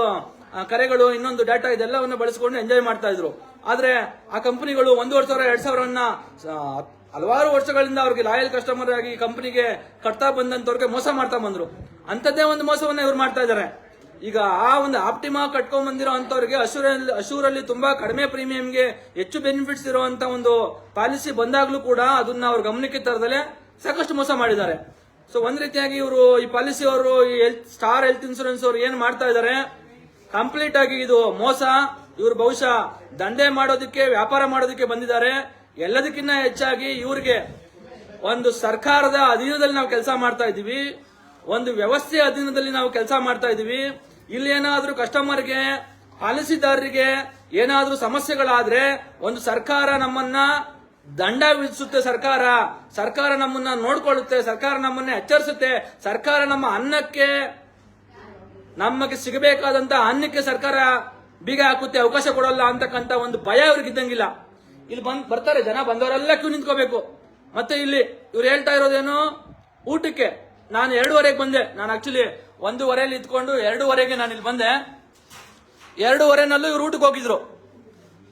ಕರೆಗಳು, ಇನ್ನೊಂದು ಡಾಟಾ ಇದೆಲ್ಲವನ್ನು ಬಳಸಿಕೊಂಡು ಎಂಜಾಯ್ ಮಾಡ್ತಾ ಇದ್ರು. ಆದ್ರೆ ಆ ಕಂಪನಿಗಳು ಒಂದೂವರೆ ಸಾವಿರ, ಎರಡು ಸಾವಿರವನ್ನ ಹಲವಾರು ವರ್ಷಗಳಿಂದ ಅವ್ರಿಗೆ ಲಾಯಲ್ ಕಸ್ಟಮರ್ ಆಗಿ ಕಂಪನಿಗೆ ಕಟ್ತಾ ಬಂದಂತವ್ರಿಗೆ ಮೋಸ ಮಾಡ್ತಾ ಬಂದ್ರು. ಅಂತದ್ದೇ ಒಂದು ಮೋಸವನ್ನ ಇವ್ರು ಮಾಡ್ತಾ ಇದ್ದಾರೆ ಈಗ ಆ ಒಂದು ಆಪ್ಟಿಮಾ ಕಟ್ಕೊಂಡ್ ಬಂದಿರೋ ಅಂತವ್ರಿಗೆ ಅಶೂರಲ್ಲಿ ಅಶೂರಲ್ಲಿ ತುಂಬಾ ಕಡಿಮೆ ಪ್ರೀಮಿಯಂಗೆ ಹೆಚ್ಚು ಬೆನಿಫಿಟ್ಸ್ ಇರುವಂತ ಒಂದು ಪಾಲಿಸಿ ಬಂದಾಗ್ಲೂ ಕೂಡ ಅದನ್ನ ಅವ್ರ ಗಮನಕ್ಕೆ ತರದಲ್ಲೇ ಸಾಕಷ್ಟು ಮೋಸ ಮಾಡಿದ್ದಾರೆ. ಸೊ ಒಂದ್ ರೀತಿಯಾಗಿ ಇವರು ಈ ಪಾಲಿಸಿ ಅವರು ಈ ಹೆಲ್ತ್ ಸ್ಟಾರ್ ಹೆಲ್ತ್ ಇನ್ಸೂರೆನ್ಸ್ ಅವರು ಏನ್ ಮಾಡ್ತಾ ಇದ್ದಾರೆ? ಕಂಪ್ಲೀಟ್ ಆಗಿ ಇದು ಮೋಸ. ಇವರು ಬಹುಶಃ ದಂಧೆ ಮಾಡೋದಕ್ಕೆ, ವ್ಯಾಪಾರ ಮಾಡೋದಕ್ಕೆ ಬಂದಿದ್ದಾರೆ. ಎಲ್ಲದಕ್ಕಿಂತ ಹೆಚ್ಚಾಗಿ ಇವ್ರಿಗೆ ಒಂದು ಸರ್ಕಾರದ ಅಧೀನದಲ್ಲಿ ನಾವು ಕೆಲಸ ಮಾಡ್ತಾ ಇದೀವಿ ಒಂದು ವ್ಯವಸ್ಥೆ ಅಧೀನದಲ್ಲಿ ನಾವು ಕೆಲಸ ಮಾಡ್ತಾ ಇದೀವಿ ಇಲ್ಲಿ ಏನಾದ್ರೂ ಕಸ್ಟಮರ್ಗೆ ಪಾಲಿಸಿದಾರರಿಗೆ ಏನಾದ್ರೂ ಸಮಸ್ಯೆಗಳಾದ್ರೆ ಒಂದು ಸರ್ಕಾರ ನಮ್ಮನ್ನ ದಂಡ ವಿಧಿಸುತ್ತೆ ಸರ್ಕಾರ. ಸರ್ಕಾರ ನಮ್ಮನ್ನ ನೋಡ್ಕೊಳ್ಳುತ್ತೆ, ಸರ್ಕಾರ ನಮ್ಮನ್ನ ಎಚ್ಚರಿಸುತ್ತೆ. ಸರ್ಕಾರ ನಮ್ಮ ಅನ್ನಕ್ಕೆ, ನಮಗೆ ಸಿಗಬೇಕಾದಂತ ಅನ್ನಕ್ಕೆ ಸರ್ಕಾರ ಬೀಗ ಹಾಕುತ್ತೆ, ಅವಕಾಶ ಕೊಡಲ್ಲ ಅಂತಕ್ಕಂತ ಒಂದು ಭಯ ಅವ್ರಿಗೆ ಇದ್ದಂಗಿಲ್ಲ. ಇಲ್ಲಿ ಬಂದ್ ಬರ್ತಾರೆ, ಜನ ಬಂದವರೆಲ್ಲ ಕ್ಯೂ ನಿಂತ್ಕೋಬೇಕು. ಮತ್ತೆ ಇಲ್ಲಿ ಇವ್ರು ಹೇಳ್ತಾ ಇರೋದೇನು, ಊಟಕ್ಕೆ. ನಾನು ಎರಡೂವರೆಗೆ ಬಂದೆ. ನಾನು ಆಕ್ಚುಲಿ ಒಂದೂವರೆಯಲ್ಲಿ ಇದ್ಕೊಂಡು ಎರಡೂವರೆಗೆ ನಾನು ಇಲ್ಲಿ ಬಂದೆ. ಎರಡೂವರೆನಲ್ಲೂ ಇವ್ರು ಊಟಕ್ಕೆ ಹೋಗಿದ್ರು.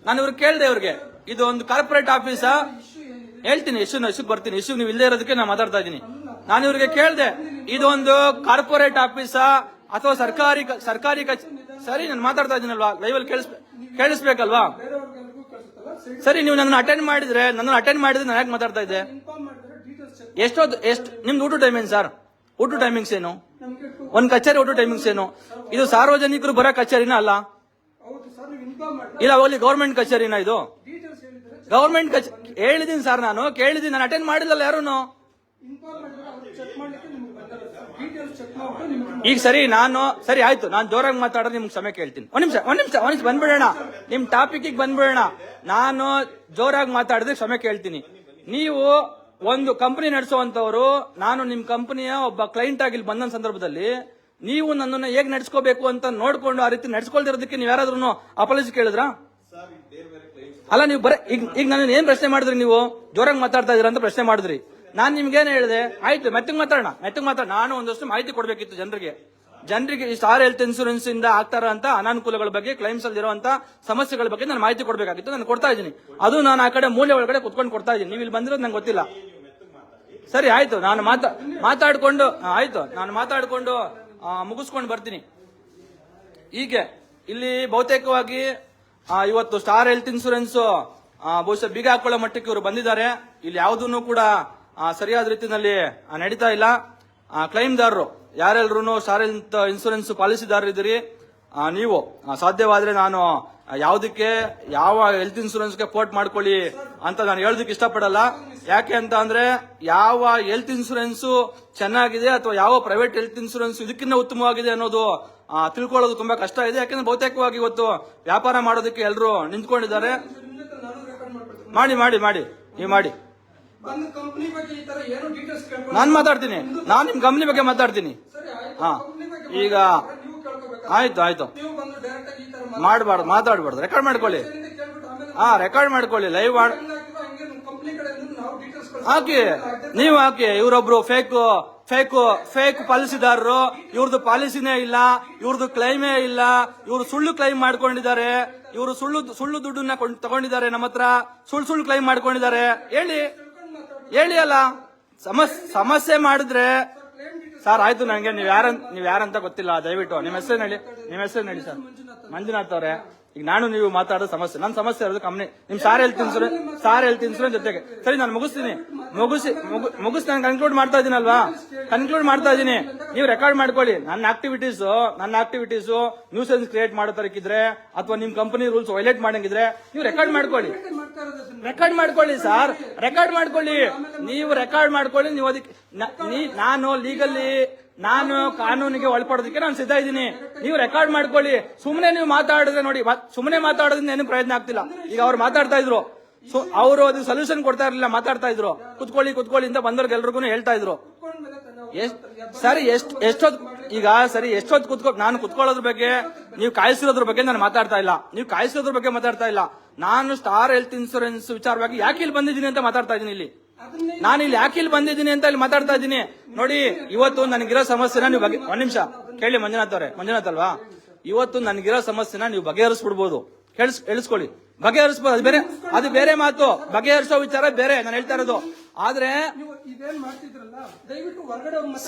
ನಾನು ಇವ್ರಿಗೆ ಕೇಳಿದೆ ಇವ್ರಿಗೆ, ಇದು ಒಂದು ಕಾರ್ಪೊರೇಟ್ ಆಫೀಸಾ ಹೇಳ್ತೀನಿ, ಇಶ್ಯೂ ಇಶ್ಯೂ ಬರ್ತೀನಿ, ಇಶ್ಯೂ ನೀವು ಇಲ್ಲದೆ ಇರೋದಕ್ಕೆ ನಾನು ಮಾತಾಡ್ತಾ ಇದ್ದೀನಿ. ನಾನು ಇವ್ರಿಗೆ ಕೇಳಿದೆ, ಇದೊಂದು ಕಾರ್ಪೊರೇಟ್ ಆಫೀಸಾ ಅಥವಾ ಸರ್ಕಾರಿ ಸರ್ಕಾರಿ ಸರಿ, ನಾನು ಮಾತಾಡ್ತಾ ಇದ್ದೀನಲ್ವಾ? ಲೈವಲ್ಲಿ ಕೇಳಿಸ್ ಕೇಳಿಸ್ಬೇಕಲ್ವಾ? ಸರಿ, ನೀವು ನನ್ನ ಅಟೆಂಡ್ ಮಾಡಿದ್ರೆ ನನ್ನ ಅಟೆಂಡ್ ಮಾಡಿದ್ರೆ ನಾನು ಯಾಕೆ ಮಾತಾಡ್ತಾ ಇದ್ದೆ? ಎಷ್ಟೊತ್ತು ಎಷ್ಟು ನಿಮ್ದು ಊಟ ಟೈಮಿಂಗ್ ಸರ್ ಊಟ ಟೈಮಿಂಗ್ಸ್ ಏನು? ಒಂದ್ ಕಚೇರಿ ಒಟ್ಟು ಟೈಮಿಂಗ್ಸ್ ಏನು? ಇದು ಸಾರ್ವಜನಿಕರು ಬರೋ ಕಚೇರಿನ ಅಲ್ಲ? ಇಲ್ಲ ಹೋಗ್ಲಿ ಗೌರ್ಮೆಂಟ್ ಕಚೇರಿನ ಇದು? ಗೌರ್ಮೆಂಟ್ ಕಚೇರಿ ಹೇಳಿದೀನಿ ಸರ್ ನಾನು, ಕೇಳಿದೀನಿ, ನಾನು ಅಟೆಂಡ್ ಮಾಡಿಲ್ಲಲ್ಲ ಯಾರು ಈಗ ಸರಿ, ನಾನು, ಸರಿ, ಆಯ್ತು, ನಾನು ಜೋರಾಗಿ ಮಾತಾಡೋದು ನಿಮ್ಗೆ ಸಮಯ ಕೇಳ್ತೀನಿ. ಒಂದ್ ನಿಮಿಷ ಒಂದ್ ನಿಮಿಷ ಒಂದ್ ನಿಮಿಷ ಬಂದ್ಬಿಡೋಣ. ನಿಮ್ ಟಾಪಿಕ್ ಬಂದ್ಬಿಡೋಣ. ನಾನು ಜೋರಾಗಿ ಮಾತಾಡಿದ್ರೆ ಸಮಯ ಕೇಳ್ತೀನಿ. ನೀವು ಒಂದು ಕಂಪನಿ ನಡೆಸುವಂತವರು ನಾನು ನಿಮ್ ಕಂಪನಿಯ ಒಬ್ಬ ಕ್ಲೈಂಟ್ ಆಗಿ ಇಲ್ಲಿ ಬಂದ ಸಂದರ್ಭದಲ್ಲಿ ನೀವು ನನ್ನನ್ನು ಹೇಗೆ ನಡ್ಸ್ಕೋಬೇಕು ಅಂತ ನೋಡ್ಕೊಂಡು ಆ ರೀತಿ ನಡೆಸ್ಕೊಳ್ದಿರೋದಕ್ಕೆ ನೀವು ಯಾರಾದ್ರೂ ಅಪಾಲಜಿ ಕೇಳಿದ್ರಾ? ಅಲ್ಲ ನೀವು ಬರ ಈಗ ಈಗ ನನ್ನ ಏನ್ ಪ್ರಶ್ನೆ ಮಾಡಿದ್ರಿ ನೀವು? ಜೋರಾಗಿ ಮಾತಾಡ್ತಾ ಇದೀರ ಅಂತ ಪ್ರಶ್ನೆ ಮಾಡಿದ್ರಿ. ನಾನು ನಿಮ್ಗೆ ಏನ್ ಹೇಳಿದೆ? ಆಯ್ತು ಮೆತ್ತಗ್ ಮಾತಾಡೋಣ ಮೆತ್ತಗ್ ಮಾತಾಡ ನಾನು ಒಂದಷ್ಟು ಮಾಹಿತಿ ಕೊಡಬೇಕಿತ್ತು ಜನರಿಗೆ. ಜನರಿಗೆ ಈ ಸ್ಟಾರ್ ಹೆಲ್ತ್ ಇನ್ಶೂರೆನ್ಸ್ ಇಂದ ಆಗ್ತಾರ ಅಂತ ಅನಾನುಕೂಲಗಳ ಬಗ್ಗೆ ಕ್ಲೈಮ್ಸ್ ಅಲ್ಲಿ ಇರುವಂತ ಸಮಸ್ಯೆಗಳ ಬಗ್ಗೆ ನಾನು ಮಾಹಿತಿ ಕೊಡಬೇಕಾಗಿತ್ತು ನಾನು ಕೊಡ್ತಾ ಇದ್ದೀನಿ. ಅದು ನಾನು ಆ ಕಡೆ ಮೂಲೆ ಒಳಗಡೆ ಕುತ್ಕೊಂಡು ಕೊಡ್ತಾ ಇದ್ದೀನಿ. ನೀವು ಇಲ್ಲಿ ಬಂದಿರೋದು ನಂಗೆ ಗೊತ್ತಿಲ್ಲ. ಸರಿ, ಆಯ್ತು. ನಾನು ಮಾತಾ, ಮಾತಾಡ್ಕೊಂಡು ಆಯ್ತು. ನಾನು ಮಾತಾಡ್ಕೊಂಡು ಮುಗಿಸ್ಕೊಂಡು ಬರ್ತೀನಿ. ಹೀಗೆ, ಇಲ್ಲಿ ಬಹುತೇಕವಾಗಿ ಇವತ್ತು ಸ್ಟಾರ್ ಹೆಲ್ತ್ ಇನ್ಸೂರೆನ್ಸ್ ಬಹುಶಃ ಬೀಗ ಹಾಕೊಳ್ಳೋ ಮಟ್ಟಕ್ಕೆ ಇವರು ಬಂದಿದ್ದಾರೆ. ಇಲ್ಲಿ ಯಾವುದನ್ನು ಕೂಡ ಸರಿಯಾದ ರೀತಿಯಲ್ಲಿ ನಡೀತಾ ಇಲ್ಲ. ಕ್ಲೈಮ್ದಾರರು ಯಾರೆಲ್ಲರೂ ಸ್ಟಾರ್ ಹೆಲ್ತ್ ಇನ್ಸೂರೆನ್ಸ್ ಪಾಲಿಸಿದಾರರಿದ್ದೀರಿ. ನೀವು ಸಾಧ್ಯವಾದರೆ ನಾನು ಯಾವುದಕ್ಕೆ ಯಾವ ಹೆಲ್ತ್ ಇನ್ಸೂರೆನ್ಸ್ಗೆ ಪೋರ್ಟ್ ಮಾಡ್ಕೊಳ್ಳಿ ಅಂತ ನಾನು ಹೇಳೋದಕ್ಕೆ ಇಷ್ಟಪಡಲ್ಲ. ಯಾಕೆ ಅಂತ ಅಂದ್ರೆ ಯಾವ ಹೆಲ್ತ್ ಇನ್ಸೂರೆನ್ಸ್ ಚೆನ್ನಾಗಿದೆ ಅಥವಾ ಯಾವ ಪ್ರೈವೇಟ್ ಹೆಲ್ತ್ ಇನ್ಸೂರೆನ್ಸ್ ಇದಕ್ಕಿಂತ ಉತ್ತಮವಾಗಿದೆ ಅನ್ನೋದು ತಿಳ್ಕೊಳ್ಳೋದು ತುಂಬಾ ಕಷ್ಟ ಇದೆ. ಯಾಕಂದ್ರೆ ಬಹುತೇಕವಾಗಿ ಇವತ್ತು ವ್ಯಾಪಾರ ಮಾಡೋದಕ್ಕೆ ಎಲ್ಲರೂ ನಿಂತ್ಕೊಂಡಿದ್ದಾರೆ. ಮಾಡಿ ಮಾಡಿ ಮಾಡಿ. ನೀವು ಮಾಡಿ. ನಾನು ಮಾತಾಡ್ತೀನಿ. ನಾನು ನಿಮ್ ಕಂಪ್ನಿ ಬಗ್ಗೆ ಮಾತಾಡ್ತೀನಿ. ಹಾ. ಈಗ ಆಯ್ತು ಆಯ್ತು. ಮಾಡಬಾರ್ದು ಮಾತಾಡಬಾರ್ದು. ರೆಕಾರ್ಡ್ ಮಾಡ್ಕೊಳ್ಳಿ. ಹಾ ರೆಕಾರ್ಡ್ ಮಾಡ್ಕೊಳ್ಳಿ ಲೈವ್ ಮಾಡ್ ಹಾಕಿ ನೀವು ಹಾಕಿ. ಇವರೊಬ್ರು ಫೇಕ್ ಫೇಕ್ ಫೇಕ್ ಪಾಲಿಸಿದಾರರು. ಇವ್ರದ್ದು ಪಾಲಿಸಿನೇ ಇಲ್ಲ ಇವ್ರದ್ದು ಕ್ಲೈಮೇ ಇಲ್ಲ. ಇವರು ಸುಳ್ಳು ಕ್ಲೈಮ್ ಮಾಡ್ಕೊಂಡಿದ್ದಾರೆ. ಇವರು ಸುಳ್ಳು ಸುಳ್ಳು ದುಡ್ಡನ್ನ ತಗೊಂಡಿದ್ದಾರೆ ನಮ್ಮ ಹತ್ರ. ಸುಳ್ಳು ಸುಳ್ಳು ಕ್ಲೈಮ್ ಮಾಡ್ಕೊಂಡಿದ್ದಾರೆ. ಹೇಳಿ. ಹೇಳಿ ಅಲ್ಲ. ಸಮಸ್ಯೆ ಮಾಡಿದ್ರೆ ಸರ್ ಆಯ್ತು ನಂಗೆ. ನೀವ್ ಯಾರ ನೀವ್ ಯಾರಂತ ಗೊತ್ತಿಲ್ಲ. ದಯವಿಟ್ಟು. ನಿಮ್ಮ ಹೆಸರು ಹೇಳಿ. ನಿಮ್ಮ ಹೆಸರು ಹೇಳಿ ಸರ್ ಮಂಜುನಾಥ್ ಅವರೇ. ಈಗ ನಾನು ನೀವು ಮಾತಾಡೋ ಸಮಸ್ಯೆ. ನನ್ನ ಸಮಸ್ಯೆ ಇರೋದು ಕಂಪ್ನಿ ನಿಮ್ star health insurance star health insurance ಜೊತೆಗೆ. ಸರಿ ನಾನು ಮುಗಿಸ್ತೀನಿ. ಮುಗಿಸಿ ಮುಗು- ಮುಗಿಸಿ ನಾನು ಕನ್ಕ್ಲೂಡ್ ಮಾಡ್ತಾ ಇದೀನಲ್ವಾ ಕನ್ಕ್ಲೂಡ್ ಮಾಡ್ತಾ ಇದೀನಿ ನೀವು ರೆಕಾರ್ಡ್ ಮಾಡ್ಕೊಳ್ಳಿ. ನನ್ನ ಆಕ್ಟಿವಿಟೀಸ್ ನನ್ನ ಆಕ್ಟಿವಿಟೀಸ್ ನ್ಯೂಸೆನ್ಸ್ ಕ್ರಿಯೇಟ್ ಮಾಡೋ ತರಕಿದ್ರೆ ಅಥವಾ ನಿಮ್ ಕಂಪನಿ ರೂಲ್ಸ್ ವೈಲೇಟ್ ಮಾಡಂಗಿದ್ರೆ ನೀವು ರೆಕಾರ್ಡ್ ಮಾಡ್ಕೊಳ್ಳಿ. ರೆಕಾರ್ಡ್ ಮಾಡ್ಕೊಳ್ಳಿ ಸರ್ ರೆಕಾರ್ಡ್ ಮಾಡ್ಕೊಳ್ಳಿ. ನೀವು ರೆಕಾರ್ಡ್ ಮಾಡ್ಕೊಳ್ಳಿ. ನೀವು ಅದಕ್ಕೆ ನಾನು ಲೀಗಲ್ಲಿ ನಾನು ಕಾನೂನಿಗೆ ಒಳಪಡೋದಕ್ಕೆ ನಾನು ಸಿದ್ಧ ಇದ್ದೀನಿ. ನೀವು ರೆಕಾರ್ಡ್ ಮಾಡ್ಕೊಳ್ಳಿ. ಸುಮ್ಮನೆ ನೀವು ಮಾತಾಡಿದ್ರೆ ನೋಡಿ ಸುಮ್ಮನೆ ಮಾತಾಡೋದ್ರಿಂದ ಏನು ಪ್ರಯತ್ನ ಆಗ್ತಿಲ್ಲ. ಈಗ ಅವ್ರು ಮಾತಾಡ್ತಾ ಇದ್ರು. ಅವರು ಅದು ಸೊಲ್ಯೂಷನ್ ಕೊಡ್ತಾ ಇರಲಿಲ್ಲ, ಮಾತಾಡ್ತಾ ಇದ್ರು. ಕುತ್ಕೊಳ್ಳಿ ಕುತ್ಕೊಳ್ಳಿ ಅಂತ ಬಂದವ್ರಿಗೆ ಎಲ್ರಿಗೂ ಹೇಳ್ತಾ ಇದ್ರು. ಸರಿ, ಎಷ್ಟ್ ಎಷ್ಟೊತ್ತು ಈಗ ಸರಿ ಎಷ್ಟೊತ್ತು ಕುತ್ಕೊ, ನಾನು ಕುತ್ಕೊಳ್ಳೋದ್ರ ಬಗ್ಗೆ, ನೀವು ಕಾಯಿಸಿರೋದ್ರ ಬಗ್ಗೆ ನಾನು ಮಾತಾಡ್ತಾ ಇಲ್ಲ. ನೀವು ಕಾಯಿಸಿರೋದ್ರ ಬಗ್ಗೆ ಮಾತಾಡ್ತಾ ಇಲ್ಲ. ನಾನು ಸ್ಟಾರ್ ಹೆಲ್ತ್ ಇನ್ಶೂರೆನ್ಸ್ ವಿಚಾರವಾಗಿ ಯಾಕೆ ಇಲ್ಲಿ ಬಂದಿದ್ದೀನಿ ಅಂತ ಮಾತಾಡ್ತಾ ಇದ್ದೀನಿ ಇಲ್ಲಿ. ನಾನು ಇಲ್ಲಿ ಯಾಕೆ ಇಲ್ಲಿ ಬಂದಿದ್ದೀನಿ ಅಂತ ಇಲ್ಲಿ ಮಾತಾಡ್ತಾ ಇದ್ದೀನಿ. ನೋಡಿ ಇವತ್ತು ನನಗಿರೋ ಸಮಸ್ಯೆನ ನೀವು ಬಗೆ ಒಂದ್ ನಿಮಿಷ. ಕೇಳಿ ಮಂಜುನಾಥ್ ಅವರೇ. ಮಂಜುನಾಥ್ ಅಲ್ವಾ? ಇವತ್ತು ನನಗಿರೋ ಸಮಸ್ಯೆನ ನೀವು ಬಗೆಹರಿಸ್ಬಿಡ್ಬೋದು. ಕೇಳಿಸ್ ಹೇಳಿಸ್ಕೊಳ್ಳಿ ಬಗೆಹರಿಸ್ಬೋದು ಅದು ಬೇರೆ ಅದು ಬೇರೆ ಮಾತು. ಬಗೆಹರಿಸೋ ವಿಚಾರ ಬೇರೆ. ನಾನು ಹೇಳ್ತಾ ಇರೋದು. ಆದ್ರೆ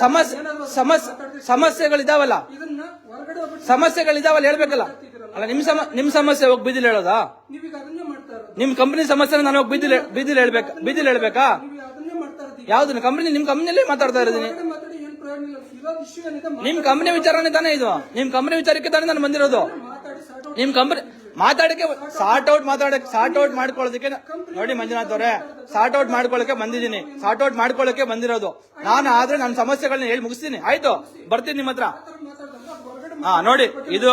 ಸಮಸ್ಯೆ ಸಮಸ್ಯೆ ಸಮಸ್ಯೆಗಳಿದಾವಲ್ಲ? ಸಮಸ್ಯೆಗಳಿದಾವಲ್ಲ ಹೇಳ್ಬೇಕಲ್ಲ. ಅಲ್ಲ ನಿಮ್ ಸಮ ನಿಮ್ ಸಮಸ್ಯೆ ಹೋಗಿ ಬೀದಿಲ್ ಹೇಳೋದಾ? ನಿಮ್ ಕಂಪನಿ ಸಮಸ್ಯೆ ನಾನು ಹೋಗಿ ಬೀದಿಲ್ ಹೇಳ್ಬೇಕ ಹೇಳ್ಬೇಕಾ ಬೀದಿಲಿ ಹೇಳ್ಬೇಕಾ? ಯಾವ್ದು ಕಂಪನಿ ನಿಮ್ ಕಂಪನಿಯಲ್ಲಿ ಮಾತಾಡ್ತಾ ಏನಿದೆ ನಿಮ್ ಕಂಪನಿ ವಿಚಾರನೇ ತಾನೇ ಇದು. ನಿಮ್ ಕಂಪನಿ ವಿಚಾರಕ್ಕೆ ತಾನೇ ನಾನು ಬಂದಿರೋದು. ನಿಮ್ ಕಂಪನಿ ಮಾತಾಡಕ್ಕೆ ಸಾರ್ಟ್ ಔಟ್ ಮಾತಾಡಕ್ಕೆ ಸಾರ್ಟ್ ಔಟ್ ಮಾಡ್ಕೊಳ್ಳೋದಕ್ಕೆ ನೋಡಿ ಮಂಜುನಾಥ್ ಅವರೇ ಸಾರ್ಟ್ ಔಟ್ ಮಾಡ್ಕೊಳ್ಳಕ್ಕೆ ಬಂದಿದ್ದೀನಿ. ಸಾರ್ಟ್ ಔಟ್ ಮಾಡ್ಕೊಳ್ಳಕ್ಕೆ ಬಂದಿರೋದು. ನಾನು ಆದ್ರೆ ನನ್ನ ಸಮಸ್ಯೆಗಳನ್ನ ಹೇಳಿ ಮುಗಿಸ್ತೀನಿ. ಆಯ್ತು? ಬರ್ತೀನಿ ನಿಮ್ಮ ಹತ್ರ. ಹಾ, ನೋಡಿ, ಇದು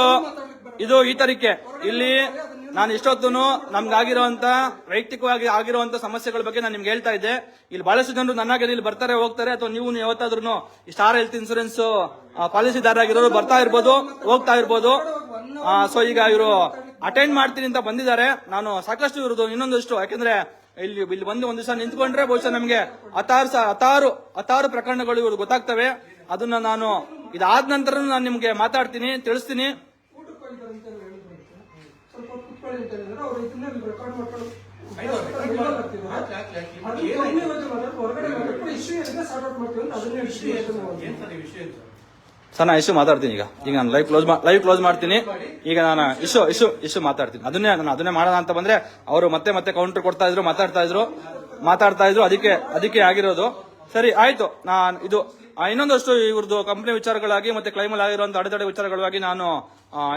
ಇದು ಈ ತರಿಕೆ. ಇಲ್ಲಿ ನಾನು ಇಷ್ಟೊತ್ತು ನಮ್ಗಾಗಿರುವಂತ ವೈಯಕ್ತಿಕವಾಗಿ ಆಗಿರುವಂತ ಸಮಸ್ಯೆಗಳ ಬಗ್ಗೆ ನಾನು ನಿಮ್ಗೆ ಹೇಳ್ತಾ ಇದ್ದೆ. ಇಲ್ಲಿ ಬಹಳಷ್ಟು ಜನರು ನನ್ನಾಗೆ ಇಲ್ಲಿ ಬರ್ತಾರೆ, ಹೋಗ್ತಾರೆ, ಅಥವಾ ನೀವು ಯಾವತ್ತಾದ್ರೂ ಈ ಸ್ಟಾರ್ ಹೆಲ್ತ್ ಇನ್ಸೂರೆನ್ಸ್ ಪಾಲಿಸಿದಾರರಾಗಿರೋರು ಬರ್ತಾ ಇರ್ಬೋದು, ಹೋಗ್ತಾ ಇರ್ಬೋದು. ಸೊ ಈಗ ಇವರು ಅಟೆಂಡ್ ಮಾಡ್ತೀನಿ ಅಂತ ಬಂದಿದ್ದಾರೆ. ನಾನು ಸಾಕಷ್ಟು ಇರೋದು ಇನ್ನೊಂದಷ್ಟು, ಯಾಕಂದ್ರೆ ಇಲ್ಲಿ ಇಲ್ಲಿ ಬಂದು ಒಂದು ದಿವಸ ನಿಂತ್ಕೊಂಡ್ರೆ ಬಹುಶಃ ನಮಗೆ ಹತ್ತಾರು ಹತ್ತಾರು ಹತ್ತಾರು ಪ್ರಕರಣಗಳು ಇವರು ಗೊತ್ತಾಗ್ತವೆ. ಅದನ್ನ ನಾನು ಇದಾದ ನಂತರ ನಾನು ನಿಮ್ಗೆ ಮಾತಾಡ್ತೀನಿ, ತಿಳಿಸ್ತೀನಿ ಊಟಕ್ಕೆ ಹೋಗಿದ್ದಾರೆ ಅಂತ ಹೇಳಿದ್ರು ಅವ್ರು ಇದನ್ನ ರೆಕಾರ್ಡ್ ಮಾಡ್ಕೊಂಡು ಸರ್ ನಾನು ಇಶ್ಯೂ ಮಾತಾಡ್ತೀನಿ ಈಗ. ಈಗ ನಾನು ಲೈವ್ ಕ್ಲೋಸ್ ಲೈವ್ ಕ್ಲೋಸ್ ಮಾಡ್ತೀನಿ. ಈಗ ನಾನು ಇಶ್ಯೂ ಇಶ್ಯೂ ಇಶ್ಯೂ ಮಾತಾಡ್ತೀನಿ. ಅದನ್ನೇ ನಾನು ಅದನ್ನೇ ಮಾಡೋಣ ಅಂತ ಬಂದ್ರೆ ಅವರು ಮತ್ತೆ ಮತ್ತೆ ಕೌಂಟರ್ ಕೊಡ್ತಾ ಇದ್ರು ಮಾತಾಡ್ತಾ ಇದ್ರು ಮಾತಾಡ್ತಾ ಇದ್ರು ಅದಕ್ಕೆ ಅದಕ್ಕೆ ಆಗಿರೋದು. ಸರಿ ಆಯ್ತು. ನಾನು ಇದು ಇನ್ನೊಂದಷ್ಟು ಇವ್ರದ್ದು ಕಂಪನಿ ವಿಚಾರಗಳಾಗಿ ಮತ್ತೆ ಕ್ಲೈಮಲ್ ಆಗಿರುವಂತ ಅಡೆತಡೆ ವಿಚಾರಗಳಾಗಿ ನಾನು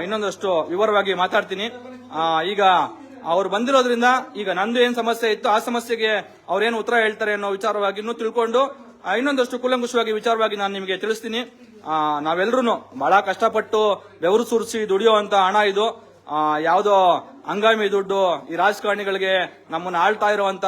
ಇನ್ನೊಂದಷ್ಟು ವಿವರವಾಗಿ ಮಾತಾಡ್ತೀನಿ. ಈಗ ಅವ್ರು ಬಂದಿರೋದ್ರಿಂದ ಈಗ ನಂದು ಏನ್ ಸಮಸ್ಯೆ ಇತ್ತು ಆ ಸಮಸ್ಯೆಗೆ ಅವ್ರೇನು ಉತ್ತರ ಹೇಳ್ತಾರೆ ಅನ್ನೋ ವಿಚಾರವಾಗಿ ಇನ್ನೂ ತಿಳ್ಕೊಂಡು ಇನ್ನೊಂದಷ್ಟು ಕುಲಂಕುಷವಾಗಿ ವಿಚಾರವಾಗಿ ನಾನು ನಿಮಗೆ ತಿಳಿಸ್ತೀನಿ. ನಾವೆಲ್ಲರೂ ಬಹಳ ಕಷ್ಟಪಟ್ಟು ಬೆವರು ಸುರಿಸಿ ದುಡಿಯುವಂತ ಹಣ ಇದು. ಯಾವುದೋ ಹಂಗಾಮಿ ದುಡ್ಡು ಈ ರಾಜಕಾರಣಿಗಳಿಗೆ ನಮ್ಮನ್ನ ಆಳ್ತಾ ಇರುವಂತ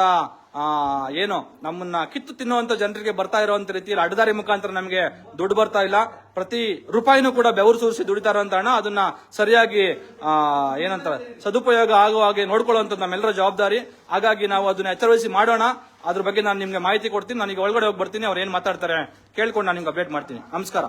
ಏನು ನಮ್ಮನ್ನ ಕಿತ್ತು ತಿನ್ನುವಂತ ಜನರಿಗೆ ಬರ್ತಾ ಇರುವಂತ ರೀತಿಯಲ್ಲಿ ಅಡ್ಡದಾರಿ ಮುಖಾಂತರ ನಮಗೆ ದುಡ್ಡು ಬರ್ತಾ ಇಲ್ಲ. ಪ್ರತಿ ರೂಪಾಯಿನೂ ಕೂಡ ಬೆವರು ಸುರಿಸಿ ದುಡಿತಾ ಇರುವಂತ ಹಣ ಅದನ್ನ ಸರಿಯಾಗಿ ಆ, ಏನಂತ ಸದುಪಯೋಗ ಆಗುವ ಹಾಗೆ ನೋಡ್ಕೊಳ್ಳುವಂತ ನಮ್ಮೆಲ್ಲರ ಜವಾಬ್ದಾರಿ. ಹಾಗಾಗಿ ನಾವು ಅದನ್ನ ಎಚ್ಚರವಹಿಸಿ ಮಾಡೋಣ. ಅದ್ರ ಬಗ್ಗೆ ನಾನು ನಿಮ್ಗೆ ಮಾಹಿತಿ ಕೊಡ್ತೀನಿ. ನನಗೆ ಒಳಗಡೆ ಹೋಗಿ ಬರ್ತೀನಿ. ಅವ್ರು ಏನ್ ಮಾತಾಡ್ತಾರೆ ಕೇಳ್ಕೊಂಡು ನಾನು ನಿಮ್ಗೆ ಅಪ್ಡೇಟ್ ಮಾಡ್ತೀನಿ. ನಮಸ್ಕಾರ.